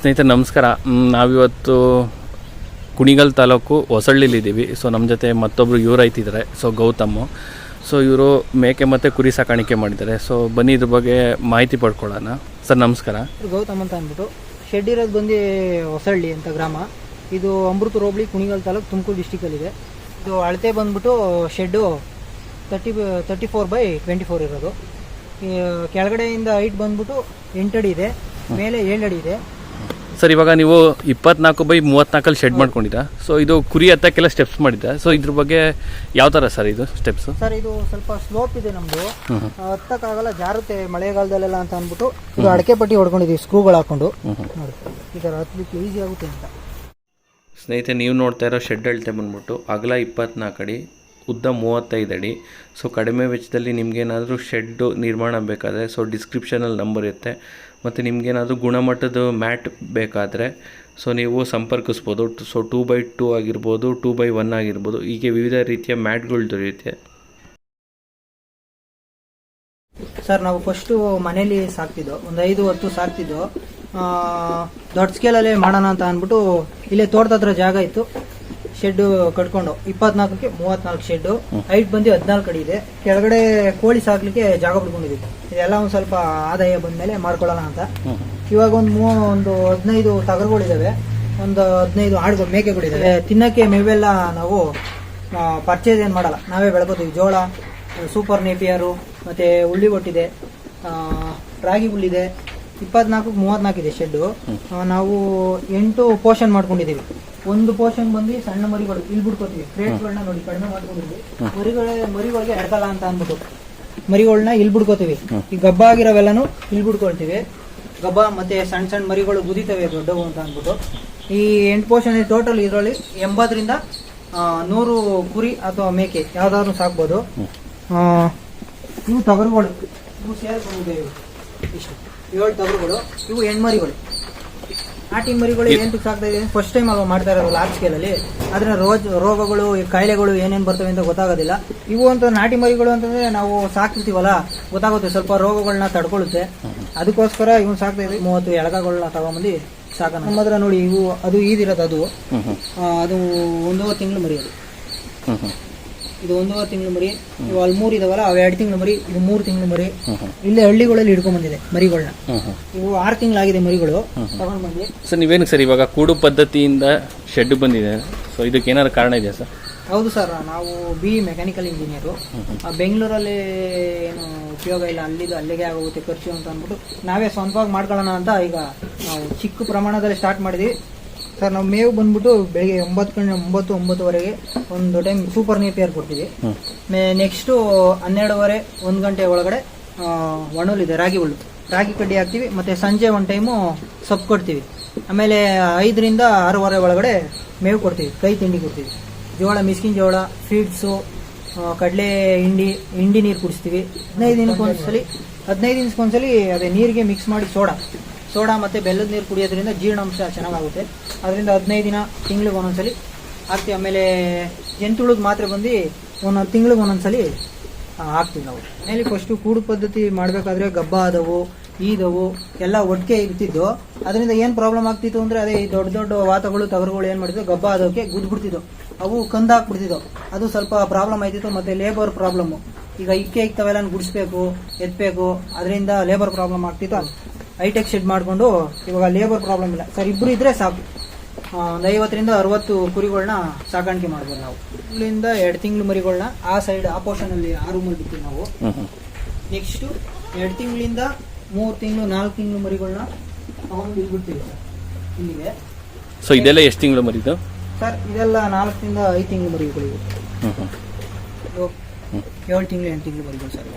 ಸ್ನೇಹಿತರೆ ನಮಸ್ಕಾರ. ನಾವಿವತ್ತು ಕುಣಿಗಲ್ ತಾಲೂಕು ಹೊಸಳ್ಳಿಲಿದ್ದೀವಿ ಸೊ ನಮ್ಮ ಜೊತೆ ಮತ್ತೊಬ್ಬರು ಇವ್ರು ಐತಿದ್ದಾರೆ ಸೊ ಗೌತಮ್. ಸೊ ಇವರು ಮೇಕೆ ಮತ್ತು ಕುರಿ ಸಾಕಾಣಿಕೆ ಮಾಡಿದ್ದಾರೆ. ಸೊ ಬನ್ನಿ ಇದ್ರ ಬಗ್ಗೆ ಮಾಹಿತಿ ಪಡ್ಕೊಳ್ಳೋಣ. ಸರ್ ನಮಸ್ಕಾರ. ಗೌತಮ್ ಅಂತ ಅಂದ್ಬಿಟ್ಟು. ಶೆಡ್ ಇರೋದು ಬಂದು ಹೊಸಳ್ಳಿ ಅಂತ ಗ್ರಾಮ. ಇದು ಅಮೃತ ರೋಬಳಿ ಕುಣಿಗಲ್ ತಾಲೂಕು ತುಮಕೂರು ಡಿಸ್ಟಿಕಲ್ಲಿದೆ ಇದು ಅಳತೆ ಬಂದ್ಬಿಟ್ಟು shed thirty thirty four by twenty four ಇರೋದು ಕೆಳಗಡೆಯಿಂದ ಹೈಟ್ ಬಂದ್ಬಿಟ್ಟು ಎಂಟು ಅಡಿ ಇದೆ ಮೇಲೆ ಏಳು ಅಡಿ ಇದೆ. ಸರ್ ಇವಾಗ ನೀವು ಇಪ್ಪತ್ನಾಲ್ಕು ಬೈ ಮೂವತ್ನಾಲ್ಕಲ್ಲಿ ಶೆಡ್ ಮಾಡ್ಕೊಂಡಿದ್ದ ಸೊ ಇದು ಕುರಿ ಹತ್ತಕ್ಕೆಲ್ಲ ಸ್ಟೆಪ್ಸ್ ಮಾಡಿದ್ದ ಸೊ ಇದ್ರ ಬಗ್ಗೆ ಯಾವ ಥರ ಸರ್ ಇದು ಸ್ಟೆಪ್ಸ್ ಸರ್ ಇದು ಸ್ವಲ್ಪ ಸ್ಲೋಪ್ ಇದೆ ನಮ್ಮದು ಹತ್ತಕ್ಕಾಗಲ್ಲ ಜಾರುತ್ತೆ ಮಳೆಗಾಲದಲ್ಲೆಲ್ಲ ಅಂತ ಅಂದ್ಬಿಟ್ಟು ಇದು ಅಡಕೆ ಪಟ್ಟಿ ಹೊಡ್ಕೊಂಡಿದ್ದೀವಿ ಸ್ಕ್ರೂಗಳು ಹಾಕೊಂಡು. ನೋಡಿ ಈ ತರ ಹತ್ಲಿಕ್ಕೆ ಈಸಿ ಆಗುತ್ತೆ ಅಂತ. ಸ್ನೇಹಿತರೆ ನೀವು ನೋಡ್ತಾ ಇರೋ ಶೆಡ್ ಅಳತೆ ಬಂದ್ಬಿಟ್ಟು ಅಗಲ ಇಪ್ಪತ್ನಾಲ್ಕು ಅಡಿ ಉದ್ದ ಮೂವತ್ತೈದು ಅಡಿ. ಸೊ ಕಡಿಮೆ ವೆಚ್ಚದಲ್ಲಿ ನಿಮಗೇನಾದರೂ ಶೆಡ್ಡು ನಿರ್ಮಾಣ ಬೇಕಾದರೆ ಸೊ ಡಿಸ್ಕ್ರಿಪ್ಷನಲ್ಲಿ ನಂಬರ್ ಇರುತ್ತೆ. ಮತ್ತು ನಿಮಗೇನಾದರೂ ಗುಣಮಟ್ಟದ ಮ್ಯಾಟ್ ಬೇಕಾದರೆ ಸೊ ನೀವು ಸಂಪರ್ಕಿಸ್ಬೋದು. ಸೊ ಟೂ ಬೈ ಟೂ ಆಗಿರ್ಬೋದು ಟೂ ಬೈ ಒನ್ ಆಗಿರ್ಬೋದು, ಹೀಗೆ ವಿವಿಧ ರೀತಿಯ ಮ್ಯಾಟ್ಗಳು ದೊರೆಯುತ್ತೆ. ಸರ್ ನಾವು ಫಸ್ಟು ಮನೇಲಿ ಸಾಕ್ತಿದ್ದೋ. ಒಂದು ಐದು ಹತ್ತು ಸಾಕ್ತಿದ್ದೋ. ದೊಡ್ಡ ಸ್ಕೇಲಲ್ಲೇ ಮಾಡೋಣ ಅಂತ ಅಂದ್ಬಿಟ್ಟು, ಇಲ್ಲೇ ತೋಟದ ಹತ್ರ ಜಾಗ ಇತ್ತು. ಶೆಡ್ ಕಟ್ಕೊಂಡು, ಇಪ್ಪತ್ನಾಲ್ಕಕ್ಕೆ ಮೂವತ್ನಾಲ್ಕು ಶೆಡ್ ಹೈಟ್ ಬಂದು ಹದಿನಾಲ್ಕು ಅಡಿ ಇದೆ. ಕೆಳಗಡೆ ಕೋಳಿ ಸಾಕ್ಲಿಕ್ಕೆ ಜಾಗ ಬಿಡ್ಕೊಂಡಿದ್ದೀವಿ ಇದೆಲ್ಲ ಒಂದು ಸ್ವಲ್ಪ ಆದಾಯ ಬಂದ್ಮೇಲೆ ಮಾಡ್ಕೊಳ್ಳೋಣ ಅಂತ. ಇವಾಗ ಒಂದು ಮೂ, ಒಂದು ಹದಿನೈದು ಟಗರುಗಳಿದಾವೆ ಒಂದು ಹದಿನೈದು ಹಾಡುಗಳು ಮೇಕೆಗಳಿದ್ದಾವೆ ತಿನ್ನಕ್ಕೆ ಮೇವೆಲ್ಲ ನಾವು ಪರ್ಚೇಸ್ ಏನು ಮಾಡಲ್ಲ. ನಾವೇ ಬೆಳ್ಕೋತೀವಿ. ಜೋಳ ಸೂಪರ್ ನೇಪಿಯರು ಮತ್ತೆ ಉಳ್ಳಿ ಒಟ್ಟಿದೆ ರಾಗಿ ಹುಲ್ಲಿದೆ. ಇಪ್ಪತ್ನಾಲ್ಕು ಮೂವತ್ನಾಲ್ಕು ಇದೆ ಶೆಡ್ಡು. ನಾವು ಎಂಟು ಪೋಷನ್ ಮಾಡ್ಕೊಂಡಿದ್ದೀವಿ. ಒಂದು ಪೋರ್ಷನ್ ಬಂದು ಸಣ್ಣ ಮರಿಗಳು ಇಲ್ಲಿ ಬಿಡ್ಕೋತೀವಿ ಕ್ರೇಟ್ಗಳನ್ನ ನೋಡಿ ಕಡಿಮೆ ಮಾಡ್ಕೊಂಡಿದ್ವಿ ಮರಿಗಳ ಮರಿಗಳಿಗೆ ಎಡಕಲ್ಲ ಅಂತ ಅಂದ್ಬಿಟ್ಟು. ಮರಿಗಳನ್ನ ಇಲ್ಲಿ ಬಿಡ್ಕೋತೀವಿ ಈ ಗಬ್ಬ ಆಗಿರೋವೆಲ್ಲನೂ ಇಲ್ಲಿ ಬಿಡ್ಕೊಳ್ತೀವಿ ಗಬ್ಬ ಮತ್ತೆ ಸಣ್ಣ ಸಣ್ಣ ಮರಿಗಳು ಗುದಿತವೆ ದೊಡ್ಡವು ಅಂತ ಅಂದ್ಬಿಟ್ಟು. ಈ ಎಂಟು ಪೋರ್ಷನ್ ಟೋಟಲ್ ಇದರಲ್ಲಿ ಎಂಬತ್ತರಿಂದ ನೂರು ಕುರಿ ಅಥವಾ ಮೇಕೆ ಯಾವ್ದಾದ್ರು ಸಾಕ್ಬೋದು. ಆ, ಇವು ತಗರುಗಳು. ಇವು ಸೇರ್ಕೊಂಡಿದೆ ಇವು. ಇಷ್ಟು. ಏಳು ತಗರುಗಳು. ಇವು ಹೆಣ್ಮರಿಗಳು. ನಾಟಿ ಮರಿಗಳು ಏನ್ ಸಾಕ್ತಾ ಇದೆ? ಫಸ್ಟ್ ಟೈಮ್ ಅಲ್ವಾ ಮಾಡ್ತಾ ಇರೋದು ಲಾರ್ಜ್ ಸ್ಕೇಲಲ್ಲಿ ಆದ್ರೆ ರೋಜ್ ರೋಗಗಳು ಕಾಯಿಲೆಗಳು ಏನೇನ್ ಬರ್ತವೆ ಅಂತ ಗೊತ್ತಾಗೋದಿಲ್ಲ. ಇವು ಅಂತ ನಾಟಿ ಮರಿಗಳು ಅಂತಂದ್ರೆ ನಾವು ಸಾಕಿರ್ತೀವಲ್ಲ ಗೊತ್ತಾಗುತ್ತೆ. ಸ್ವಲ್ಪ ರೋಗಗಳನ್ನ ತಡ್ಕೊಳ್ಳುತ್ತೆ. ಅದಕ್ಕೋಸ್ಕರ ಇವ್ನು ಸಾಕ್ತಾ ಇದ್ವಿ ಮೂವತ್ತು ಎಳಗಗಳನ್ನ ತಗೊಂಬಂದು ಸಾಕೋಣ. ನಮ್ಮ ಹತ್ರ ನೋಡಿ ಇವು ಅದು ಈದಿರೋದು ಅದು. ಅದು ಒಂದೂವರೆ ತಿಂಗಳು ಮರಿಯೋದು. ಅದು ಇದು ಒಂದೂವರೆ ತಿಂಗಳು ಮರಿ ಇವು ಅಲ್ಲಿ ಮೂರು ಇದಾವಲ್ಲ ಅವು ಎರಡು ತಿಂಗಳು ಮರಿ ಇದು ಮೂರು ತಿಂಗಳು ಮರಿ. ಇಲ್ಲೇ ಹಳ್ಳಿಗಳಲ್ಲಿ ಹಿಡ್ಕೊಂಡ್ ಬಂದಿದೆ ಮರಿಗಳನ್ನ ಇವು ಆರು ತಿಂಗಳಾಗಿದೆ ಮರಿಗಳು. ತಗೊಂಡ್ ಬಂದು ಸರ್ ನೀವೇನು ಸರ್ ಇವಾಗ ಕೂಡು ಪದ್ಧತಿಯಿಂದ ಶೆಡ್ ಬಂದಿದೆ? ಸೊ ಇದಕ್ಕೆ ಏನಾದ್ರು ಕಾರಣ ಇದೆಯಾ ಸರ್? ಹೌದು ಸರ್ ನಾವು ಬಿ ಮೆಕ್ಯಾನಿಕಲ್ ಇಂಜಿನಿಯರು ಬೆಂಗಳೂರಲ್ಲಿ ಏನು ಉಪಯೋಗ ಇಲ್ಲ ಅಲ್ಲಿದು ಅಲ್ಲಿಗೆ ಆಗೋಗುತ್ತೆ ಖರ್ಚು ಅಂತ ಅಂದ್ಬಿಟ್ಟು ನಾವೇ ಸ್ವಂತವಾಗಿ ಮಾಡ್ಕೊಳ್ಳೋಣ ಅಂತ ಈಗ ನಾವು ಚಿಕ್ಕ ಪ್ರಮಾಣದಲ್ಲಿ ಸ್ಟಾರ್ಟ್ ಮಾಡಿದ್ವಿ. ಸರ್ ನಾವು ಮೇವು ಬಂದ್ಬಿಟ್ಟು ಬೆಳಿಗ್ಗೆ ಒಂಬತ್ತು ಗಂಟೆ ಒಂಬತ್ತು ಒಂಬತ್ತುವರೆಗೆ ಒಂದು ಟೈಮ್ ಸೂಪರ್ ನೇಪಿಯರ್ ಕೊಡ್ತೀವಿ. ಮೇ ನೆಕ್ಸ್ಟು ಹನ್ನೆರಡುವರೆ ಒಂದು ಗಂಟೆ ಒಳಗಡೆ ಆ, ಒಣಹುಲ್ಲಿದೆ ರಾಗಿ ಹುಲ್ಲು ರಾಗಿ ಕಡ್ಡಿ ಹಾಕ್ತೀವಿ ಮತ್ತು ಸಂಜೆ ಒಂದು ಟೈಮು ಸೊಪ್ಪು ಕೊಡ್ತೀವಿ. ಆಮೇಲೆ ಐದರಿಂದ ಆರೂವರೆ ಒಳಗಡೆ ಮೇವು ಕೊಡ್ತೀವಿ ಕೈ ತಿಂಡಿ ಕೊಡ್ತೀವಿ. ಜೋಳ ಮಿಸ್ಕಿನ ಜೋಳ ಫೀಡ್ಸು ಕಡಲೆ ಹಿಂಡಿ ಹಿಂಡಿ ನೀರು ಕುಡಿಸ್ತೀವಿ. ಹದಿನೈದು ದಿನಕ್ಕೆ ಒಂದ್ಸಲಿ ಹದಿನೈದು ದಿನಕ್ಕೆ ಒಂದ್ಸಲಿ ಅದೇ ನೀರಿಗೆ ಮಿಕ್ಸ್ ಮಾಡಿ ಸೋಡಾ ಸೋಡಾ ಮತ್ತೆ ಬೆಲ್ಲದ ನೀರು ಕುಡಿಯೋದ್ರಿಂದ ಜೀರ್ಣಾಂಶ ಚೆನ್ನಾಗಾಗುತ್ತೆ. ಅದರಿಂದ ಹದಿನೈದು ದಿನ ತಿಂಗಳಿಗೆ ಒಂದೊಂದ್ಸಲಿ ಹಾಕ್ತೀವಿ. ಆಮೇಲೆ ಜಂತುಳದ ಮಾತ್ರೆ ಬಂದು ಒಂದೊಂದು ತಿಂಗಳಿಗೆ ಒಂದೊಂದ್ಸಲಿ ಹಾಕ್ತೀವಿ ನಾವು. ಮನೇಲಿ ಫಸ್ಟು ಕೂಡು ಪದ್ಧತಿ ಮಾಡಬೇಕಾದ್ರೆ ಗಬ್ಬ ಆದವು, ಈದವು, ಎಲ್ಲ ಒಟ್ಟಿಗೆ ಇರ್ತಿದ್ದು ಅದರಿಂದ ಏನು ಪ್ರಾಬ್ಲಮ್ ಆಗ್ತಿತ್ತು ಅಂದ್ರೆ ಅದೇ ಈ ದೊಡ್ಡ ದೊಡ್ಡ ವಾತಗಳು, ತವರುಗಳು ಏನು ಮಾಡಿದ್ರು ಗಬ್ಬ ಆದೋಕೆ ಗುದ್ಬಿಡ್ತಿದ್ವು. ಅವು ಕಂದ ಹಾಕ್ಬಿಡ್ತಿದ್ವು. ಅದು ಸ್ವಲ್ಪ ಪ್ರಾಬ್ಲಮ್ ಆಯ್ತಿತ್ತು ಮತ್ತೆ ಲೇಬರ್ ಪ್ರಾಬ್ಲಮ್ಮು ಈಗ ಇಕ್ಕೆ ಇಕ್ತವೆಲ್ಲ ಗುಡಿಸ್ಬೇಕು ಎತ್ತಬೇಕು ಅದರಿಂದ ಲೇಬರ್ ಪ್ರಾಬ್ಲಮ್ ಆಗ್ತಿತ್ತು. ಹೈಟೆಕ್ ಶೆಡ್ ಮಾಡಿಕೊಂಡು ಇವಾಗ ಲೇಬರ್ ಪ್ರಾಬ್ಲಮ್ ಇಲ್ಲ. ಸರ್ ಇಬ್ಬರು ಇದ್ರೆ ಸಾಕು. ಒಂದು ಐವತ್ತರಿಂದ ಅರವತ್ತು ಕುರಿಗಳನ್ನ ಸಾಕಾಣಿಕೆ ಮಾಡ್ಬೋದು ನಾವು. ಇಲ್ಲಿಂದ ಎರಡು ತಿಂಗಳು ಮರಿಗಳನ್ನ ಆ ಸೈಡ್ ಆ ಪೋರ್ಷನ್ ಅಲ್ಲಿ ಆರು ರೂಮಲ್ಲಿ ಬಿಡ್ತೀವಿ ನಾವು. ನೆಕ್ಸ್ಟ್ ಎರಡು ತಿಂಗಳಿಂದ ಮೂರು ತಿಂಗಳು ನಾಲ್ಕು ತಿಂಗಳು ಮರಿಗಳನ್ನ ತಗೊಂಡು ಇಲ್ಬಿಡ್ತೀವಿ ಸರ್ ಇಲ್ಲಿಗೆ. ಸೊ ಇದೆಲ್ಲ ಎಷ್ಟು ತಿಂಗಳು ಮರಿದು? ಸರ್ ಇದೆಲ್ಲ ನಾಲ್ಕರಿಂದ ಐದು ತಿಂಗಳು ಮರಿಗಳಿವೆ ಏಳು ತಿಂಗಳು ಎಂಟು ತಿಂಗಳು ಮರಿಗಳು ಸರ್.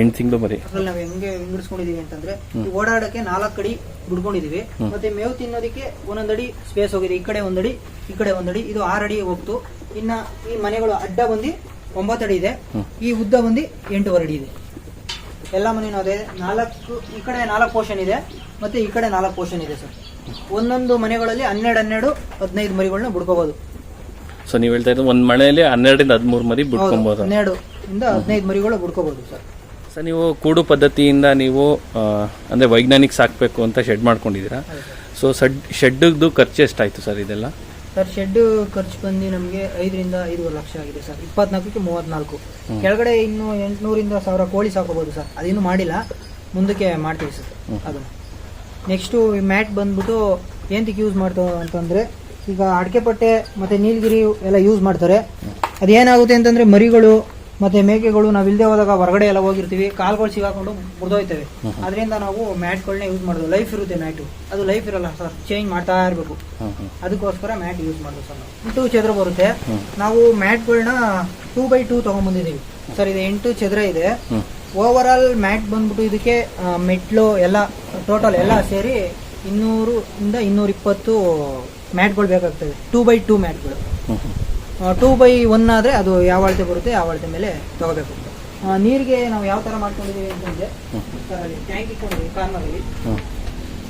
ಎಂಟು ತಿಂಗಳು ಮರಿ. ಅದ್ರಲ್ಲಿ ನಾವು ಹೆಂಗೆ ವಿಂಗಡಿಸ್ಕೊಂಡಿದೀವಿ ಅಂತಂದ್ರೆ ಈ ಓಡಾಡಕ್ಕೆ ನಾಲ್ಕು ಅಡಿ ಬಿಡ್ಕೊಂಡಿದೀವಿ ಮತ್ತೆ ಮೇವು ತಿನ್ನೋದಕ್ಕೆ ಒಂದೊಂದಡಿ ಸ್ಪೇಸ್ ಹೋಗಿದೆ. ಈ ಕಡೆ ಒಂದಡಿ ಈ ಕಡೆ ಒಂದಡಿ ಇದು ಆರು ಅಡಿ ಹೋಗ್ತು. ಇನ್ನ ಈ ಮನೆಗಳು ಅಡ್ಡ ಬಂದು ಒಂಬತ್ತು ಅಡಿ ಇದೆ. ಈ ಉದ್ದ ಬಂದು ಎಂಟೂವರೆ ಅಡಿ ಇದೆ. ಎಲ್ಲ ಮನೆನೂ ಅದೇ. ನಾಲ್ಕು ಈ ಕಡೆ ನಾಲ್ಕು ಪೋರ್ಷನ್ ಇದೆ. ಮತ್ತೆ ಈ ಕಡೆ ನಾಲ್ಕು ಪೋರ್ಷನ್ ಇದೆ ಸರ್ ಒಂದೊಂದು ಮನೆಗಳಲ್ಲಿ ಹನ್ನೆರಡು ಹನ್ನೆರಡು ಹದಿನೈದು ಮರಿಗಳನ್ನ ಬಿಡ್ಕೋಬಹುದು ಸೊ ನೀವು ಹೇಳ್ತಾ ಇದ್ದು ಒಂದ್ ಮನೆಯಲ್ಲಿ ಹನ್ನೆರಡರಿಂದ ಹದಿಮೂರು ಮರಿ ಬಿಡ್ಕೊಬಹುದು ಹನ್ನೆರಡು ಇಂದ ಹದಿನೈದು ಮರಿಗಳು ಬಿಡ್ಕೋಬಹುದು ಸರ್ ಸರ್ ನೀವು ಕೂಡು ಪದ್ಧತಿಯಿಂದ ನೀವು ಅಂದರೆ ವೈಜ್ಞಾನಿಕ ಸಾಕಬೇಕು ಅಂತ ಶೆಡ್ ಮಾಡ್ಕೊಂಡಿದ್ದೀರಾ? ಸೊ ಸಡ್ ಶೆಡ್ದು ಖರ್ಚು ಎಷ್ಟಾಯಿತು ಸರ್ ಇದೆಲ್ಲ? ಸರ್ ಶೆಡ್ ಖರ್ಚು ಬಂದು ನಮಗೆ ಐದರಿಂದ ಐದೂವರೆ ಲಕ್ಷ ಆಗಿದೆ ಸರ್. ಇಪ್ಪತ್ನಾಲ್ಕಕ್ಕೆ ಮೂವತ್ನಾಲ್ಕು. ಕೆಳಗಡೆ ಇನ್ನು ಎಂಟುನೂರಿಂದ ಸಾವಿರ ಕೋಳಿ ಸಾಕೋಬೋದು ಸರ್. ಅದೇನು ಮಾಡಿಲ್ಲ. ಮುಂದಕ್ಕೆ ಮಾಡ್ತೀವಿ ಸರ್ ಅದನ್ನು. ನೆಕ್ಸ್ಟು ಮ್ಯಾಟ್ ಬಂದ್ಬಿಟ್ಟು ಏನಕ್ಕೆ ಯೂಸ್ ಮಾಡ್ತಾವೆ ಅಂತಂದರೆ ಈಗ ಅಡಿಕೆ ಪಟ್ಟೆ ಮತ್ತು ನೀಲಗಿರಿ ಎಲ್ಲ ಯೂಸ್ ಮಾಡ್ತಾರೆ. ಅದೇನಾಗುತ್ತೆ ಅಂತಂದರೆ ಮರಿಗಳು ಮತ್ತು ಮೇಕೆಗಳು ನಾವು ಇಲ್ಲದೆ ಹೋದಾಗ ಹೊರಗಡೆ ಎಲ್ಲ ಹೋಗಿರ್ತೀವಿ. ಕಾಲ್ಗಳು ಸಿಗಾಕೊಂಡು ಮುರಿದೋಯ್ತವೆ. ಅದರಿಂದ ನಾವು ಮ್ಯಾಟ್ಗಳನ್ನ ಯೂಸ್ ಮಾಡೋದು. ಲೈಫ್ ಇರುತ್ತೆ ಮ್ಯಾಟು. ಅದು ಲೈಫ್ ಇರಲ್ಲ ಸರ್. ಚೇಂಜ್ ಮಾಡ್ತಾ ಇರಬೇಕು. ಅದಕ್ಕೋಸ್ಕರ ಮ್ಯಾಟ್ ಯೂಸ್ ಮಾಡೋದು ಸರ್ ನಾವು. ಎಂಟು ಚದರ ಬರುತ್ತೆ. ನಾವು ಮ್ಯಾಟ್ಗಳನ್ನ ಟೂ ಬೈ ಟೂ ತೊಗೊಂಡ್ಬಂದಿದ್ದೀವಿ ಸರ್ ಇದು ಎಂಟು ಚದರ ಇದೆ. ಓವರ್ ಆಲ್ ಮ್ಯಾಟ್ ಬಂದ್ಬಿಟ್ಟು ಇದಕ್ಕೆ ಮೆಟ್ಲು ಎಲ್ಲ ಟೋಟಲ್ ಎಲ್ಲ ಸೇರಿ ಇನ್ನೂರು ಇಂದ ಇನ್ನೂರ ಇಪ್ಪತ್ತು ಮ್ಯಾಟ್ಗಳು ಬೇಕಾಗ್ತದೆ ಟೂ ಬೈ ಟೂ ಮ್ಯಾಟ್ಗಳು. ಟೂ ಬೈ ಒನ್ ಆದರೆ ಅದು ಯಾವ ಅಳತೆ ಬರುತ್ತೆ ಆ ಅಳತೆ ಮೇಲೆ ತಗೋಬೇಕು. ನೀರಿಗೆ ನಾವು ಯಾವ ಥರ ಮಾಡ್ಕೊಂಡಿದ್ದೀವಿ ಅಂತಂದರೆ ಟ್ಯಾಂಕ್ ಇಟ್ಕೊಂಡಿದ್ದೀವಿ ಕಾರ್ನರಲ್ಲಿ ಹ್ಮ್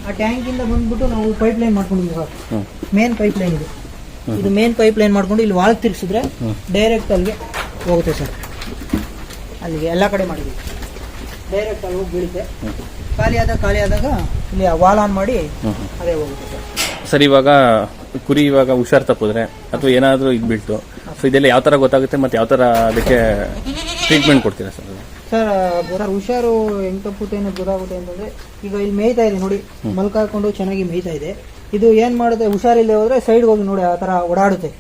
ಆ ಟ್ಯಾಂಕಿಂದ ಬಂದ್ಬಿಟ್ಟು ನಾವು ಪೈಪ್ ಲೈನ್ ಮಾಡ್ಕೊಂಡಿದ್ದೀವಿ ಮೇನ್ ಪೈಪ್ ಲೈನ್ ಇದು. ಇದು ಮೇನ್ ಪೈಪ್ ಲೈನ್ ಮಾಡ್ಕೊಂಡು ಇಲ್ಲಿ ವಾಲ್ ತಿರ್ಗಿಸಿದ್ರೆ ಡೈರೆಕ್ಟ್ ಅಲ್ಲಿಗೆ ಹೋಗುತ್ತೆ ಸರ್. ಅಲ್ಲಿಗೆ ಎಲ್ಲ ಕಡೆ ಮಾಡಿದ್ದೀವಿ. ಡೈರೆಕ್ಟ್ ಅಲ್ಲಿ ಹೋಗಿ ಬೀಳುತ್ತೆ. ಖಾಲಿ ಆದಾಗ ಖಾಲಿ ಆದಾಗ ಇಲ್ಲಿ ವಾಲ್ ಆನ್ ಮಾಡಿ ಅದೇ ಹೋಗುತ್ತೆ ಸರ್. ಸರ್ ಇವಾಗ ಕುರಿ ಇವಾಗ ಹುಷಾರ್ ತಪ್ಪಿದ್ರೆ ಅಥವಾ ಏನಾದರೂ ಇದು ಬೀಳ್ತು ಸೊ ಇದೆಲ್ಲ ಯಾವ ಥರ ಗೊತ್ತಾಗುತ್ತೆ ಮತ್ತು ಯಾವ ಥರ ಅದಕ್ಕೆ ಟ್ರೀಟ್ಮೆಂಟ್ ಕೊಡ್ತೀರಾ ಸರ್? ಸರ್ ಸರ್ ಹುಷಾರು ಹೆಂಗ್ ತಪ್ಪುತ್ತೆ ಅನ್ನೋದು ಗೊತ್ತಾಗುತ್ತೆ ಅಂತಂದ್ರೆ ಈಗ ಇಲ್ಲಿ ಮೇಯ್ತಾ ಇದೆ ನೋಡಿ ಮಲ್ಕಾಕೊಂಡು ಚೆನ್ನಾಗಿ ಮೇಯ್ತಾ ಇದೆ. ಇದು ಏನ್ ಮಾಡುತ್ತೆ ಹುಷಾರಿಲ್ಲದೆ ಹೋದ್ರೆ ಸೈಡ್ ಹೋಗಿ ನೋಡಿ ಆ ತರ ಓಡಾಡುತ್ತೆ.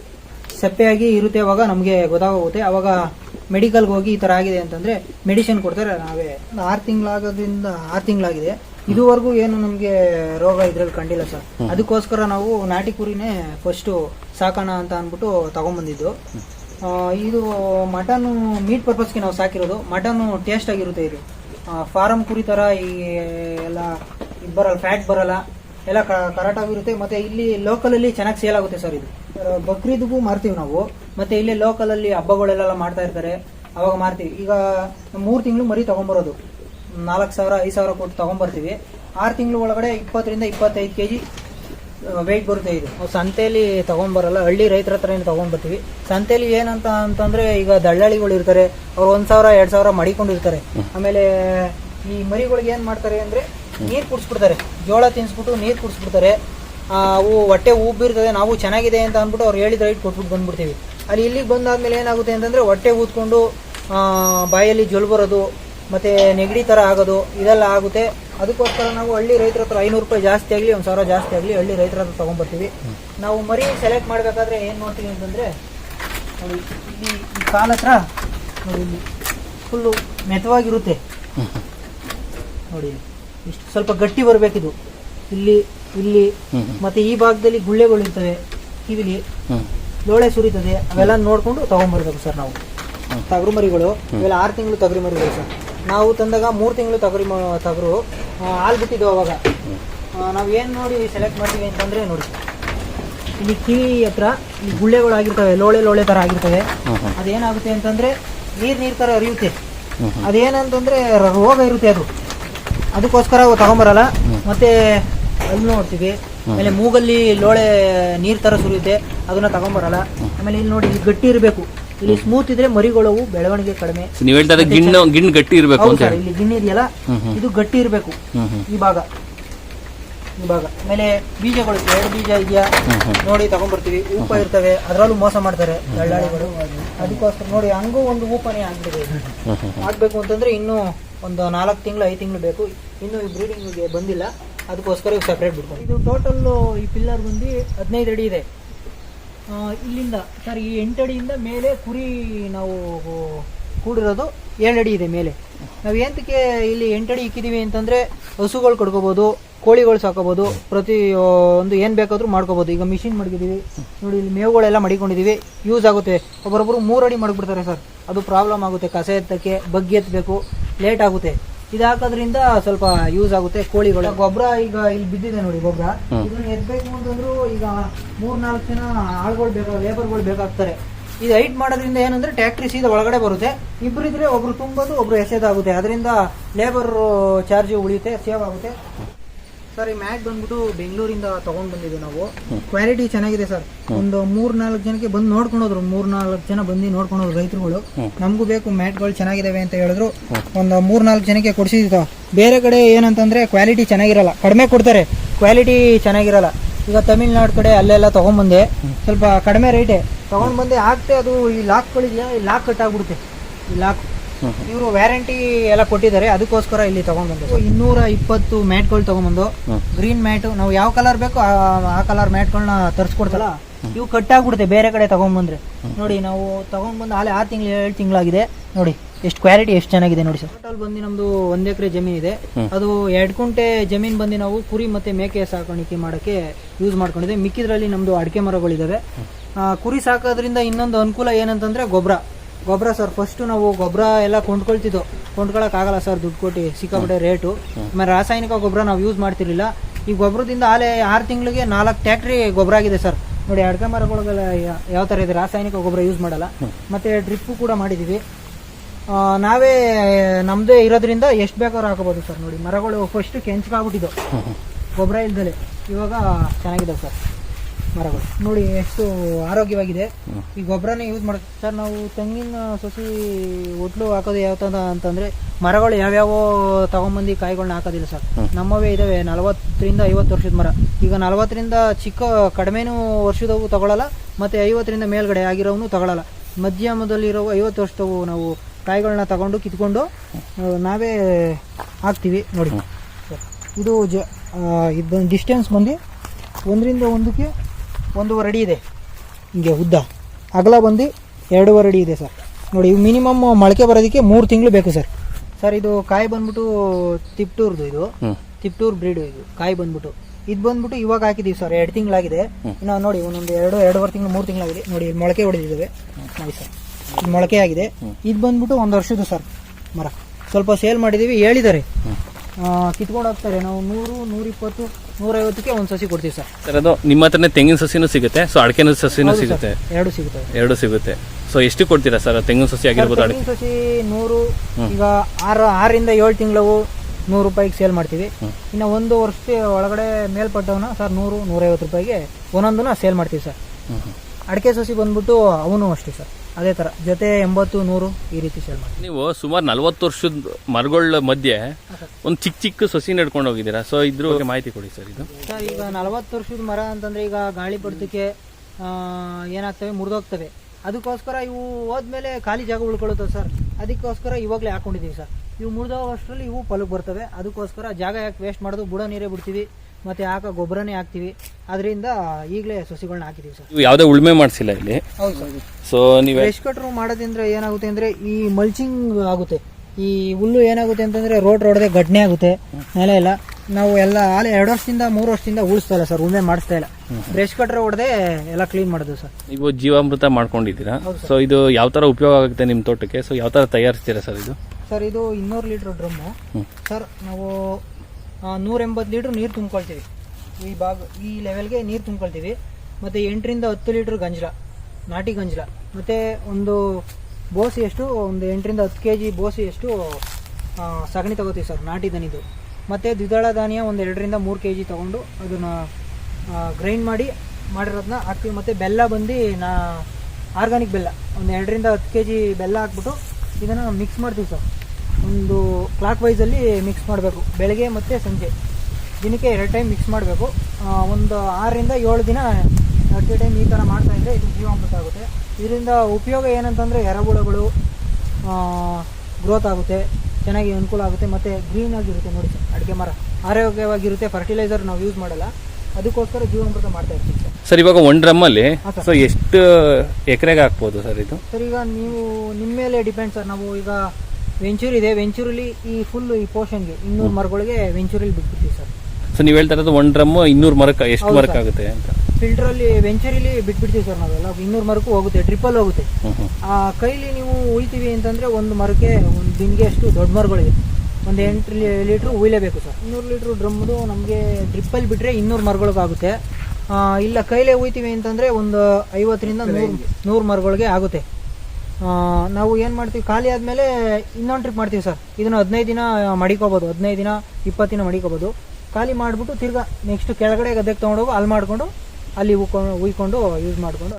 ಸಪ್ಪೆಯಾಗಿ ಇರುತ್ತೆ ಅವಾಗ ನಮಗೆ ಗೊತ್ತಾಗುತ್ತೆ. ಅವಾಗ ಮೆಡಿಕಲ್ಗೆ ಹೋಗಿ ಈ ತರ ಆಗಿದೆ ಅಂತಂದ್ರೆ ಮೆಡಿಸಿನ್ ಕೊಡ್ತಾರೆ. ನಾವೇ ಆರು ತಿಂಗಳಾಗೋದ್ರಿಂದ ಆರು ತಿಂಗಳಾಗಿದೆ. ಇದುವರೆಗೂ ಏನು ನಮಗೆ ರೋಗ ಇದ್ರಲ್ಲಿ ಕಂಡಿಲ್ಲ ಸರ್. ಅದಕ್ಕೋಸ್ಕರ ನಾವು ನಾಟಿ ಕುರಿನೇ ಫಸ್ಟು ಸಾಕೋಣ ಅಂತ ಅಂದ್ಬಿಟ್ಟು ತಗೊಂಬಂದಿದ್ದು. ಆ, ಇದು ಮಟನ್ ಮೀಟ್ ಪರ್ಪಸ್ಗೆ ನಾವು ಸಾಕಿರೋದು. ಮಟನ್ ಟೇಸ್ಟ್ ಆಗಿರುತ್ತೆ ಇದು. ಫಾರಂ ಕುರಿ ಥರ ಈ ಎಲ್ಲ ಇದ್ ಬರಲ್ಲ ಫ್ಯಾಟ್ ಬರಲ್ಲ. ಎಲ್ಲ ಕರೆಕ್ಟಾಗಿರುತ್ತೆ ಮತ್ತೆ ಇಲ್ಲಿ ಲೋಕಲಲ್ಲಿ ಚೆನ್ನಾಗಿ ಸೇಲ್ ಆಗುತ್ತೆ ಸರ್ ಇದು. ಆ, ಬಕ್ರೀದ್ಗೂ ಮಾರ್ತೀವಿ ನಾವು. ಮತ್ತೆ ಇಲ್ಲಿ ಲೋಕಲಲ್ಲಿ ಹಬ್ಬಗಳೆಲ್ಲ ಮಾಡ್ತಾ ಇರ್ತಾರೆ. ಅವಾಗ ಮಾರ್ತೀವಿ. ಈಗ ಮೂರು ತಿಂಗಳು ಮರಿ ತಗೊಂಬರೋದು. ನಾಲ್ಕು ಸಾವಿರ, ಐದು ಸಾವಿರ ಕೊಟ್ಟು ತಗೊಂಬರ್ತೀವಿ. ಆರು ತಿಂಗಳು ಒಳಗಡೆ ಇಪ್ಪತ್ತರಿಂದ ಇಪ್ಪತ್ತೈದು ಕೆ ಜಿ ವೆಯ್ಟ್ ಬರುತ್ತೆ ಇದು. ನಾವು ಸಂತೆಯಲ್ಲಿ ತೊಗೊಂಬರಲ್ಲ, ಹಳ್ಳಿ ರೈತರ ಹತ್ರ ಏನು ತಗೊಂಡ್ಬರ್ತೀವಿ ಸಂತೆಯಲ್ಲಿ ಏನಂತ ಅಂತಂದ್ರೆ ಈಗ ದಳ್ಳಾಳಿಗಳು ಇರ್ತಾರೆ, ಅವ್ರು ಒಂದು ಸಾವಿರ, ಎರಡು ಸಾವಿರ ಮಡಿಕೊಂಡಿರ್ತಾರೆ. ಆಮೇಲೆ ಈ ಮರಿಗಳಿಗೆ ಏನು ಮಾಡ್ತಾರೆ ಅಂದ್ರೆ ನೀರು ಕುಡಿಸ್ಬಿಡ್ತಾರೆ. ಜೋಳ ತಿನ್ಸ್ಬಿಟ್ಟು ನೀರು ಕುಡಿಸ್ಬಿಡ್ತಾರೆ. ಅವು ಹೊಟ್ಟೆ ಉಬ್ಬಿರ್ತದೆ ನಾವು ಚೆನ್ನಾಗಿದೆ ಅಂತ ಅಂದ್ಬಿಟ್ಟು ಅವ್ರು ಹೇಳಿದ ರೈಟ್ ಕೊಟ್ಬಿಟ್ಟು ಬಂದ್ಬಿಡ್ತೀವಿ. ಅಲ್ಲಿ ಇಲ್ಲಿಗೆ ಬಂದಾದ್ಮೇಲೆ ಏನಾಗುತ್ತೆ ಅಂತಂದ್ರೆ ಹೊಟ್ಟೆ ಊದ್ಕೊಂಡು ಬಾಯಲ್ಲಿ ಜೊಲ್ ಬರೋದು ಮತ್ತೆ ನೆಗಡಿ ತರ ಆಗೋದು, ಇದೆಲ್ಲ ಆಗುತ್ತೆ. ಅದಕ್ಕೋಸ್ಕರ ನಾವು ಹಳ್ಳಿ ರೈತರ ಹತ್ರ ಐನೂರು ರೂಪಾಯಿ ಜಾಸ್ತಿ ಆಗಲಿ, ಒಂದು ಸಾವಿರ ಜಾಸ್ತಿ ಆಗಲಿ ಹಳ್ಳಿ ರೈತರ ಹತ್ರ ತಗೊಂಡ್ಬರ್ತೀವಿ. ನಾವು ಮರಿ ಸೆಲೆಕ್ಟ್ ಮಾಡಬೇಕಾದ್ರೆ ಏನು ಮಾಡ್ತೀವಿ ಅಂತಂದ್ರೆ, ನೋಡಿ ಈ ಕಾಲ ಹತ್ರ, ನೋಡಿ ಫುಲ್ಲು ಮೆತವಾಗಿರುತ್ತೆ ನೋಡಿ, ಇಷ್ಟು ಸ್ವಲ್ಪ ಗಟ್ಟಿ ಬರಬೇಕಿದು. ಇಲ್ಲಿ ಇಲ್ಲಿ, ಮತ್ತೆ ಈ ಭಾಗದಲ್ಲಿ ಗುಳ್ಳೆಗಳು ಇರ್ತವೆ, ಕಿವಿಲಿ. ಲೋಳೆ ಸುರಿತದೆ, ಅವೆಲ್ಲ ನೋಡ್ಕೊಂಡು ತಗೊಂಡ್ಬರ್ಬೇಕು ಸರ್ ನಾವು. ತಗರು ಮರಿಗಳು, ಇವೆಲ್ಲ ಆರು ತಿಂಗಳು ತಗರು ಮರಿಗಳು ಸರ್. ನಾವು ತಂದಾಗ ಮೂರು ತಿಂಗಳು ತಗರಿ ಆ, ಹಾಲು ಬಿಟ್ಟಿದ್ದು ಅವಾಗ. ನಾವು ಏನು ನೋಡಿ ಸೆಲೆಕ್ಟ್ ಮಾಡ್ತೀವಿ ಅಂತಂದರೆ ನೋಡಿ. ಇಲ್ಲಿ ಕಿವಿ ಹತ್ರ ಈ ಗುಳ್ಳೆಗಳು ಆಗಿರ್ತವೆ ಲೋಳೆ ಲೋಳೆ ಥರ ಆಗಿರ್ತವೆ. ಅದೇನಾಗುತ್ತೆ ಅಂತಂದರೆ ನೀರು ನೀರು ಥರ ಹರಿಯುತ್ತೆ. ಅದೇನಂತಂದರೆ ರೋಗ ಇರುತ್ತೆ ಅದು. ಅದಕ್ಕೋಸ್ಕರ ತಗೊಂಬರಲ್ಲ. ಮತ್ತೆ ಅಲ್ಲಿ ನೋಡ್ತೀವಿ. ಆಮೇಲೆ ಮೂಗಲ್ಲಿ ಲೋಳೆ ನೀರು ಥರ ಸುರಿಯುತ್ತೆ. ಅದನ್ನ ತಗೊಂಬರಲ್ಲ. ಆಮೇಲೆ ಇಲ್ಲಿ ನೋಡಿ ಇಲ್ಲಿ ಗಟ್ಟಿ ಇರಬೇಕು. ಇಲ್ಲಿ ಸ್ಮೂತ್ ಇದ್ರೆ ಮರಿಗಳವು ಬೆಳವಣಿಗೆ ಕಡಿಮೆ. ನೀವು ಹೇಳ್ತಾ ಗಿಣ್ಣು ಗಿಣ್ಣು ಗಟ್ಟಿ ಇರಬೇಕು ಹೌದು ಅಂತ ಸರ್ ಹೇಳಿ. ಇಲ್ಲಿ ಗಿಣ್ಣ ಇದೆಯಲ್ಲ ಇದು ಗಟ್ಟಿ ಇರಬೇಕು ಹ್ಮ್ ಹ್ಮ್. ಈ ಭಾಗ. ಈ ಭಾಗ. ಆಮೇಲೆ ಬೀಜಗಳು ಎರಡು ಬೀಜ ಇದೆಯಾ? ನೋಡಿ ತಗೊಂಡ್ಬರ್ತೀವಿ. ಊಪ ಇರ್ತವೆ ಅದರಲ್ಲೂ ಮೋಸ ಮಾಡ್ತಾರೆ ದಳ್ಳಾಳಿಗಳು ಅದಕ್ಕೋಸ್ಕರ ನೋಡಿ ಹಂಗೂ ಒಂದು ಊಪನೇ ಆಗ್ಬಿಟ್ಟಿದೆ. ಇದು. ಹ್ಮ್ ಹ್ಮ್ ಆಗ್ಬೇಕು ಅಂತಂದ್ರೆ ಇನ್ನು ಒಂದು ನಾಲ್ಕು ತಿಂಗಳು ಐದು ತಿಂಗಳು ಬೇಕು. ಇನ್ನು ಈ ಬ್ರೀಡಿಂಗ್ ಬಂದಿಲ್ಲ. ಅದಕ್ಕೋಸ್ಕರ ಇವು ಸಪ್ರೇಟ್ ಬಿಡ್ಕೊಂಡು ಇದು ಟೋಟಲ್ ಈ ಪಿಲ್ಲರ್ ಬಂದು ಹದಿನೈದು ಅಡಿ ಇದೆ. ಇಲ್ಲಿಂದ ಸರ್ ಈ ಎಂಟಡಿಯಿಂದ ಮೇಲೆ ಕುರಿ ನಾವು ಕೂಡಿರೋದು ಏಳಡಿ ಇದೆ ಮೇಲೆ. ನಾವು ಎಂತಕ್ಕೆ ಇಲ್ಲಿ ಎಂಟಡಿ ಇಕ್ಕಿದೀವಿ ಅಂತಂದ್ರೆ ಹಸುಗಳು ಕಡ್ಕೋಬಹುದು ಕೋಳಿಗಳು ಸಾಕೋಬೋದು, ಪ್ರತಿ ಒಂದು ಏನು ಬೇಕಾದರೂ ಮಾಡ್ಕೋಬಹುದು ಈಗ ಮಿಷಿನ್ ಮಾಡಿದ್ದೀವಿ ನೋಡಿ, ಇಲ್ಲಿ ಮೇವುಗಳೆಲ್ಲ ಮಡಿಕೊಂಡಿದೀವಿ. ಯೂಸ್ ಆಗುತ್ತೆ. ಒಬ್ಬರೊಬ್ಬರು ಮೂರು ಅಡಿ ಮಾಡ್ಬಿಡ್ತಾರೆ ಸರ್. ಅದು ಪ್ರಾಬ್ಲಮ್ ಆಗುತ್ತೆ. ಕಸ ಎತ್ತಕ್ಕೆ, ಬಗ್ಗಿ ಎತ್ತಬೇಕು. ಲೇಟ್ ಆಗುತ್ತೆ. ಇದು ಹಾಕೋದ್ರಿಂದ ಸ್ವಲ್ಪ ಯೂಸ್ ಆಗುತ್ತೆ ಕೋಳಿಗಳು. ಗೊಬ್ಬರ ಈಗ ಇಲ್ಲಿ ಬಿದ್ದಿದೆ ನೋಡಿ ಗೊಬ್ಬರ. ಇದನ್ನ ಎತ್ತಬೇಕು ಅಂತಂದ್ರು ಈಗ ಮೂರ್ ನಾಲ್ಕು ಜನ ಆಳ್ಗಳು ಲೇಬರ್ ಲೇಬರ್ಗಳು ಬೇಕಾಗ್ತಾರೆ. ಇದು ಹೈಟ್ ಮಾಡೋದ್ರಿಂದ ಏನಂದ್ರೆ ಟ್ಯಾಕ್ಟ್ರಿ ಸೀದಾ ಒಳಗಡೆ ಬರುತ್ತೆ. ಇಬ್ಬರಿದ್ರೆ ಇದ್ರೆ ಒಬ್ರು ತುಂಬೋದು ಒಬ್ರು ಎಸೆದಾಗುತ್ತೆ. ಅದರಿಂದ ಲೇಬರ್ ಚಾರ್ಜ್ ಉಳಿಯುತ್ತೆ ಸೇವ್ ಆಗುತ್ತೆ. ಸರ್ ಈ ಮ್ಯಾಟ್ ಬಂದ್ಬಿಟ್ಟು ಬೆಂಗಳೂರಿಂದ ತಗೊಂಡ್ ಬಂದಿದ್ದೀವಿ ನಾವು. ಕ್ವಾಲಿಟಿ ಚೆನ್ನಾಗಿದೆ ಸರ್. ಒಂದು ಮೂರ್ ನಾಲ್ಕು ಜನಕ್ಕೆ ಬಂದು ನೋಡ್ಕೊಂಡು ಹೋದ್ರು ಮೂರ್ ನಾಲ್ಕು ಜನ ಬಂದು ನೋಡ್ಕೊಂಡು ಹೋದ್ರು ರೈತರುಗಳು ನಮಗೂ ಬೇಕು ಮ್ಯಾಟ್ಗಳು ಚೆನ್ನಾಗಿದಾವೆ ಅಂತ ಹೇಳಿದ್ರು. ಒಂದು ಮೂರ್ ನಾಲ್ಕು ಜನಕ್ಕೆ ಕೊಡಿಸಿದ ಬೇರೆ ಕಡೆ ಏನಂತಂದ್ರೆ ಕ್ವಾಲಿಟಿ ಚೆನ್ನಾಗಿರಲ್ಲ. ಕಡಿಮೆ ಕೊಡ್ತಾರೆ. ಕ್ವಾಲಿಟಿ ಚೆನ್ನಾಗಿರಲ್ಲ. ಈಗ ತಮಿಳ್ನಾಡು ಕಡೆ ಅಲ್ಲೆಲ್ಲ ತಗೊಂಡ್ಬಂದೆ. ಸ್ವಲ್ಪ ಕಡಿಮೆ ರೇಟೆ ತಗೊಂಡ್ ಬಂದೆ ಹಾಕ್ತೆ ಅದು ಈ ಲಾಕ್ಗಳಿದೆಯಾ ಈ ಲಾಕ್ ಕಟ್ ಆಗ್ಬಿಡುತ್ತೆ. ಈ ಲಾಕ್ ಇವರು ವ್ಯಾರಂಟಿ ಎಲ್ಲ ಕೊಟ್ಟಿದ್ದಾರೆ ಅದಕ್ಕೋಸ್ಕರ ಇಲ್ಲಿ ತಗೊಂಡ್ಬಂದು ಇನ್ನೂರ ಇಪ್ಪತ್ತು ಮ್ಯಾಟ್ಗಳು ತಗೊಂಡ್ಬಂದು. ಗ್ರೀನ್ ಮ್ಯಾಟ್ ನಾವು ಯಾವ ಕಲರ್ ಬೇಕು ಆ- ಕಲರ್ ಮ್ಯಾಟ್ಗಳನ್ನ ತರಿಸ್ಕೊಡ್ತಲ್ಲ ಇವು ಕಟ್ ಆಗ್ಬಿಡುತ್ತೆ ಬೇರೆ ಕಡೆ ತಗೊಂಡ್ಬಂದ್ರೆ. ನೋಡಿ ನಾವು ತಗೊಂಡ್ಬಂದು ಆಲೆ ಆರು ತಿಂಗಳು ಏಳು ತಿಂಗಳಾಗಿದೆ. ನೋಡಿ ಎಷ್ಟು ಕ್ವಾಲಿಟಿ ಎಷ್ಟು ಚೆನ್ನಾಗಿದೆ ನೋಡಿ ಸರ್. ಟೋಟಲ್ ಬಂದು ನಮ್ದು ಒಂದ್ ಎಕರೆ ಜಮೀನ್ ಇದೆ. ಅದು ಎರಡು ಕುಂಟೆ ಜಮೀನ್ ಬಂದು ನಾವು ಕುರಿ ಮತ್ತೆ ಮೇಕೆ ಸಾಕಾಣಿಕೆ ಮಾಡಕ್ಕೆ ಯೂಸ್ ಮಾಡ್ಕೊಂಡಿದೆ ಮಿಕ್ಕಿದ್ರಲ್ಲಿ ನಮ್ದು ಅಡಿಕೆ ಮರಗಳಿದಾವೆ. ಆ, ಕುರಿ ಸಾಕೋದ್ರಿಂದ ಇನ್ನೊಂದು ಅನುಕೂಲ ಏನಂತಂದ್ರೆ ಗೊಬ್ಬರ ಗೊಬ್ಬರ ಸರ್ ಫಸ್ಟ್ ನಾವು ಗೊಬ್ಬರ ಎಲ್ಲ ಕೊಂಡ್ಕೊಳ್ತಿದ್ದೋ. ಆಗಲ್ಲ ಸರ್ ದುಡ್ಡು ಕೊಟ್ಟು, ಸಿಕ್ಕಾಪಟ್ಟೆ ರೇಟು. ಆಮೇಲೆ ರಾಸಾಯನಿಕ ಗೊಬ್ಬರ ನಾವು ಯೂಸ್ ಮಾಡ್ತಿರ್ಲಿಲ್ಲ. ಈ ಗೊಬ್ಬರದಿಂದ ಆಲೆ ಆರು ತಿಂಗಳಿಗೆ ನಾಲ್ಕು ಟ್ಯಾಕ್ಟ್ರಿ ಗೊಬ್ಬರ ಆಗಿದೆ ಸರ್. ನೋಡಿ, ಅಡ್ಕೆ ಮರಗಳಿಗೆಲ್ಲ ಯಾವ ಥರ ಇದೆ, ರಾಸಾಯನಿಕ ಗೊಬ್ಬರ ಯೂಸ್ ಮಾಡಲ್ಲ. ಮತ್ತು ಡ್ರಿಪ್ಪು ಕೂಡ ಮಾಡಿದ್ದೀವಿ. ನಾವೇ ನಮ್ಮದೇ ಇರೋದ್ರಿಂದ ಎಷ್ಟು ಬೇಕಾದ್ರೂ ಹಾಕೋಬೋದು ಸರ್. ನೋಡಿ, ಮರಗಳು ಫಸ್ಟ್ ಕೆಂಚ್ಕಾಗ್ಬಿಟ್ಟಿದ್ದು ಗೊಬ್ಬರ ಇಲ್ದಲೆ. ಇವಾಗ ಚೆನ್ನಾಗಿದೆ ಸರ್. ಮರಗಳು. ನೋಡಿ ಎಷ್ಟು ಆರೋಗ್ಯವಾಗಿದೆ. ಈ ಗೊಬ್ಬರನೇ ಯೂಸ್ ಮಾಡ ಸರ್ ನಾವು ತೆಂಗಿನ ಸಸಿ ಒಟ್ಲು ಹಾಕೋದು ಯಾವ ಥರ ಅಂತಂದ್ರೆ ಮರಗಳು ಯಾವ್ಯಾವ ತಗೊಂಬಂದು ಕಾಯಿಗಳನ್ನ ಹಾಕೋದಿಲ್ಲ ಸರ್. ನಮ್ಮವೇ ಇದಾವೆ ನಲವತ್ತರಿಂದ ಐವತ್ತು ವರ್ಷದ ಮರ. ಈಗ ನಲವತ್ತರಿಂದ ಚಿಕ್ಕ ಕಡಿಮೆನೂ ವರ್ಷದವು ತಗೊಳಲ್ಲ ಮತ್ತೆ ಐವತ್ತರಿಂದ ಮೇಲ್ಗಡೆ ಆಗಿರೋನು ತಗೊಳಲ್ಲ. ಮಧ್ಯಮದಲ್ಲಿರೋ ಐವತ್ತು ವರ್ಷದವು ನಾವು ಕಾಯಿಗಳನ್ನ ತಗೊಂಡು ಕಿತ್ಕೊಂಡು ನಾವೇ ಹಾಕ್ತೀವಿ ನೋಡಿ. ಸರ್, ಇದು ಜ ಇದು ಡಿಸ್ಟೆನ್ಸ್ ಬಂದು ಒಂದರಿಂದ ಒಂದಕ್ಕೆ ಒಂದೂವರೆ ಅಡಿ ಇದೆ. ಹಿಂಗೆ ಉದ್ದ. ಅಗಲ ಬಂದು ಎರಡೂವರೆ ಅಡಿ ಇದೆ ಸರ್. ನೋಡಿ ಇವು ಮಿನಿಮಮ್ ಮೊಳಕೆ ಬರೋದಕ್ಕೆ ಮೂರು ತಿಂಗಳು ಬೇಕು ಸರ್. ಸರ್ ಇದು ಕಾಯಿ ಬಂದ್ಬಿಟ್ಟು ತಿಪ್ಟೂರ್ದು ಇದು. ತಿಪ್ಟೂರ್ ಬ್ರೀಡು ಇದು ಕಾಯಿ ಬಂದ್ಬಿಟ್ಟು. ಇದು ಬಂದ್ಬಿಟ್ಟು ಇವಾಗ ಹಾಕಿದೀವಿ ಸರ್ ಎರಡು ತಿಂಗಳಾಗಿದೆ. ಇನ್ನು ನೋಡಿ ಒಂದೊಂದು ಎರಡು ಎರಡೂವರೆ ತಿಂಗಳು ಮೂರು ತಿಂಗಳಾಗಿದೆ. ನೋಡಿ ಮೊಳಕೆ ಹೊಡೆದಿದ್ದಾವೆ. ನೋಡಿ ಸರ್ ಇದು ಮೊಳಕೆ ಆಗಿದೆ. ಇದು ಬಂದ್ಬಿಟ್ಟು ಒಂದು ವರ್ಷದ್ದು ಸರ್ ಮರ. ಸ್ವಲ್ಪ ಸೇಲ್ ಮಾಡಿದ್ದೀವಿ ಹೇಳಿದ್ದಾರೆ. ಕಿತ್ಕೊಂಡು ಹೋಗ್ತಾರೆ. ನಾವು ನೂರು ನೂರಿಪ್ಪತ್ತು ನೂರೈವತ್ತಕ್ಕೆ ಒಂದು ಸಸಿ ಕೊಡ್ತೀವಿ ಸರ್. ಸರ್ ಅದು ನಿಮ್ಮ ಹತ್ರನೇ ತೆಂಗಿನ ಸಸಿನೂ ಸಿಗುತ್ತೆ ಸೊ ಅಡಿಕೆನ ಸಸಿನೂ ಸಿಗುತ್ತೆ. ಎರಡು ಸಿಗುತ್ತೆ. ಎರಡು ಸಿಗುತ್ತೆ. ಸೊ ಎಷ್ಟು ಕೊಡ್ತೀರಾ ಸರ್ ತೆಂಗಿನ ಸಸಿ ಆಗಿರ್ಬೋದು ಅಡಿಕೆ ತೆಂಗಿನ ಸಸಿ ನೂರು ಈಗ ಆರು ಆರರಿಂದ ಏಳು ತಿಂಗಳು ನೂರು ರೂಪಾಯಿಗೆ ಸೇಲ್ ಮಾಡ್ತೀವಿ. ಇನ್ನು ಒಂದು ವರ್ಷ ಒಳಗಡೆ ಮೇಲ್ಪಟ್ಟವನ್ನ ಸರ್ ನೂರು ನೂರೈವತ್ತು ರೂಪಾಯಿಗೆ ಒಂದೊಂದನ್ನ ಸೇಲ್ ಮಾಡ್ತೀವಿ ಸರ್. ಅಡಿಕೆ ಸಸಿ ಬಂದ್ಬಿಟ್ಟು ಅವನು ಅಷ್ಟೇ ಸರ್. ಅದೇ ಥರ ಜೊತೆ ಎಂಬತ್ತು ನೂರು ಈ ರೀತಿ ಶೇರ್ ಮಾಡಿ ನೀವು ಸುಮಾರು ನಲ್ವತ್ತು ವರ್ಷದ ಮರಗಳ ಮಧ್ಯೆ ಒಂದು ಚಿಕ್ಕ ಚಿಕ್ಕ ಸಸಿ ನಡ್ಕೊಂಡು ಹೋಗಿದ್ದೀರಾ? ಸೊ ಇದ್ರ ಬಗ್ಗೆ ಮಾಹಿತಿ ಕೊಡಿ ಸರ್ ಇದು. ಸರ್ ಈಗ ನಲವತ್ತು ವರ್ಷದ ಮರ ಅಂತಂದ್ರೆ ಈಗ ಗಾಳಿ ಬಡ್ದಕ್ಕೆ ಏನಾಗ್ತವೆ? ಮುರಿದೋಗ್ತವೆ. ಅದಕ್ಕೋಸ್ಕರ ಇವು ಹೋದ್ಮೇಲೆ ಖಾಲಿ ಜಾಗ ಉಳ್ಕೊಳ್ಳುತ್ತೆ ಸರ್. ಅದಕ್ಕೋಸ್ಕರ ಇವಾಗಲೇ ಹಾಕೊಂಡಿದ್ದೀವಿ ಸರ್. ಇವು ಮುರಿದೋವಷ್ಟರಲ್ಲಿ ಇವು ಪಲಕ್ ಬರ್ತವೆ. ಅದಕ್ಕೋಸ್ಕರ ಜಾಗ ಯಾಕೆ ವೇಸ್ಟ್ ಮಾಡೋದು? ಬುಡ ನೀರೇ ಬಿಡ್ತೀವಿ. ಮತ್ತೆ ಹಾಕೋ ಗೊಬ್ಬರನೇ ಹಾಕ್ತೀವಿ. ಅದರಿಂದ ಈಗಲೇ ಸಸಿಗಳನ್ನ ಹಾಕಿದ್ದೀವಿ ಸರ್. ನೀವು ಯಾವುದೇ ಉಳ್ಮೆ ಮಾಡಿಸಿಲ್ಲ ಇಲ್ಲಿ? ಹೌದು ಸರ್. ಸೊ ನೀವು ಫ್ರೆಶ್ ಕಟ್ರು ಮಾಡೋದ್ರಿಂದ ಏನಾಗುತ್ತೆ ಅಂದ್ರೆ ಈ ಮಲ್ಚಿಂಗ್ ಆಗುತ್ತೆ. ಈ ಹುಲ್ಲು ಏನಾಗುತ್ತೆ ಅಂತಂದ್ರೆ ರೋಡ್ ರೋಡದೆ ಗಡ್ನೆ ಆಗುತ್ತೆ. ನೆಲ ಇಲ್ಲ. ನಾವು ಎಲ್ಲ ಆಲೆ ಎರಡು ವರ್ಷದಿಂದ ಮೂರು ವರ್ಷದಿಂದ ಉಳಿಸ್ತಾ ಇಲ್ಲ ಸರ್. ಉಳ್ಮೆ ಮಾಡಿಸ್ತಾ ಇಲ್ಲ. ಬ್ರಷ್ ಕಟ್ರೆ ಹೊಡೆದೇ ಎಲ್ಲ ಕ್ಲೀನ್ ಮಾಡೋದು ಸರ್. ನೀವು ಜೀವಾಮೃತ ಮಾಡ್ಕೊಂಡಿದ್ದೀರಾ? ಸೊ ಇದು ಯಾವ ಥರ ಉಪಯೋಗ ಆಗುತ್ತೆ ನಿಮ್ಮ ತೋಟಕ್ಕೆ? ಸೊ ಯಾವ ಥರ ತಯಾರಿಸ್ತೀರಾ ಸರ್ ಇದು? ಸರ್ ಇದು ಇನ್ನೂರು ಲೀಟ್ರ್ ಡ್ರಮ್ಮು. ಸರ್ ನಾವು ನೂರ ಎಂಬತ್ತು ಲೀಟ್ರ್ ನೀರು ತುಂಬ್ಕೊಳ್ತೀವಿ. ಈ ಭಾಗ, ಈ ಲೆವೆಲ್ಗೆ ನೀರು ತುಂಬ್ಕೊಳ್ತೀವಿ. ಮತ್ತು ಎಂಟರಿಂದ ಹತ್ತು ಲೀಟ್ರ್ ಗಂಜಲ, ನಾಟಿ ಗಂಜಲ. ಮತ್ತು ಒಂದು ಬೋಸಿ ಎಷ್ಟು ಒಂದು ಎಂಟರಿಂದ ಹತ್ತು ಕೆ ಜಿ ಬೋಸಿ ಎಷ್ಟು ಸಗಣಿ ತಗೋತೀವಿ ಸರ್, ನಾಟಿ ದನಿದು. ಮತ್ತು ದ್ವಿದಳ ಧಾನ್ಯ ಒಂದು ಎರಡರಿಂದ ಮೂರು ಕೆ ಜಿ ತೊಗೊಂಡು ಅದನ್ನು ಗ್ರೈಂಡ್ ಮಾಡಿ ಮಾಡಿರೋದನ್ನ ಹಾಕ್ತೀವಿ. ಮತ್ತು ಬೆಲ್ಲ ಬಂದು ನಾ ಆರ್ಗಾನಿಕ್ ಬೆಲ್ಲ, ಒಂದು ಎರಡರಿಂದ ಹತ್ತು ಕೆ ಜಿ ಬೆಲ್ಲ ಹಾಕ್ಬಿಟ್ಟು ಇದನ್ನು ಮಿಕ್ಸ್ ಮಾಡ್ತೀವಿ ಸರ್. ಒಂದು ಕ್ಲಾಕ್ ವೈಸಲ್ಲಿ ಮಿಕ್ಸ್ ಮಾಡಬೇಕು. ಬೆಳಗ್ಗೆ ಮತ್ತು ಸಂಜೆ. ದಿನಕ್ಕೆ ಎರಡು ಟೈಮ್ ಮಿಕ್ಸ್ ಮಾಡಬೇಕು. ಒಂದು ಆರರಿಂದ ಏಳು ದಿನ ಅಟ್ ಎ ಟೈಮ್ ಈ ಥರ ಮಾಡ್ತಾ ಇದ್ದರೆ ಇದು ಜೀವಾಮೃತ ಆಗುತ್ತೆ. ಇದರಿಂದ ಉಪಯೋಗ ಏನಂತಂದರೆ ಎರೆಹುಳುಗಳು ಗ್ರೋತ್ ಆಗುತ್ತೆ. ಚೆನ್ನಾಗಿ ಅನುಕೂಲ ಆಗುತ್ತೆ. ಮತ್ತು ಗ್ರೀನ್ ಆಗಿರುತ್ತೆ ನೋಡಿ ಸರ್ ಅಡುಗೆ ಮರ. ಆರೋಗ್ಯವಾಗಿರುತ್ತೆ. ಫರ್ಟಿಲೈಸರ್ ನಾವು ಯೂಸ್ ಮಾಡಲ್ಲ. ಅದಕ್ಕೋಸ್ಕರ ಜೀವಾಮೃತ ಮಾಡ್ತಾ ಇರ್ತೀವಿ ಸರ್. ಸರ್ ಇವಾಗ ಒನ್ ಡ್ರಮ್ಮಲ್ಲಿ. ಸೊ ಎಷ್ಟು ಎಕರೆಗೆ ಹಾಕ್ಬೋದು ಸರ್ ಇದು? ಸರ್ ಈಗ ನೀವು ನಿಮ್ಮ ಮೇಲೆ ಡಿಪೆಂಡ್ ಸರ್. ನಾವು ಈಗ ವೆಂಚೂರ್ ಇದೆ. ವೆಂಚೂರಲ್ಲಿ ಈ ಫುಲ್ ಈ ಪೋರ್ಷನ್ಗೆ ಇನ್ನೂರು ಮರಗಳಿಗೆ ವೆಂಚೂರಲ್ಲಿ ಬಿಟ್ಬಿಡ್ತೀವಿ ಸರ್ ಸೊ ನೀವು ಹೇಳ್ತಾ ಇರೋದು ಒನ್ ಡ್ರಮ್ ಇನ್ನೂರು ಮರಕ್ಕೆ ಎಷ್ಟು ಮರಕ್ ಮರಕ್ಕೆ ಸರ್. ಆಗುತ್ತೆ ಅಂತ. ಫಿಲ್ಟ್ರಲ್ಲಿ ವೆಂಚೂರಿಲಿ ಬಿಟ್ಬಿಡ್ತೀವಿ ಸರ್ ನಾವೆಲ್ಲ. ಇನ್ನೂರು ಮರಕ್ಕೂ ಹೋಗುತ್ತೆ ಟ್ರಿಪಲ್ ಹೋಗುತ್ತೆ. ಹ್ಮ್ ಹ್ಮ್. ಆ ಕೈಲಿ ನೀವು ಉಯ್ತೀವಿ ಅಂತಂದರೆ ಒಂದು ಮರಕ್ಕೆ ಒಂದು ದಿನಗೆ ಅಷ್ಟು ದೊಡ್ಡ ಮರಗಳಿವೆ. ಒಂದು ಎಂಟು ಲೀಟ್ರ್ ಉಯ್ಲೇಬೇಕು ಸರ್ ಇನ್ನೂರು ಲೀಟ್ರ್ ಡ್ರಮ್ದು ನಮಗೆ ಡ್ರಿಪ್ಪಲ್ಲಿ ಬಿಟ್ಟರೆ ಇನ್ನೂರು ಮರಗಳಿಗಾಗುತ್ತೆ ಇಲ್ಲ ಕೈಲೇ ಉಯ್ತೀವಿ ಅಂತಂದರೆ ಒಂದು ಐವತ್ತರಿಂದ ನೂರು ನೂರು ಮರಗಳಿಗೆ ಆಗುತ್ತೆ. ನಾವು ಏನು ಮಾಡ್ತೀವಿ, ಖಾಲಿ ಆದಮೇಲೆ ಇನ್ನೊಂದು ಟ್ರಿಪ್ ಮಾಡ್ತೀವಿ ಸರ್. ಇದನ್ನು ಹದಿನೈದು ದಿನ ಮಡಿಕೋಬೋದು. ಹದಿನೈದು ದಿನ, ಇಪ್ಪತ್ತು ದಿನ ಮಡಿಕೋಬೋದು. ಖಾಲಿ ಮಾಡಿಬಿಟ್ಟು ತಿರ್ಗಾ ನೆಕ್ಸ್ಟ್ ಕೆಳಗಡೆ ಗದ್ದೆಗೆ ತೊಗೊಂಡೋಗಿ, ಅಲ್ಲಿ ಮಾಡಿಕೊಂಡು, ಅಲ್ಲಿ ಉಯ್ಕೊಂಡು ಉಯ್ಕೊಂಡು ಯೂಸ್ ಮಾಡಿಕೊಂಡು.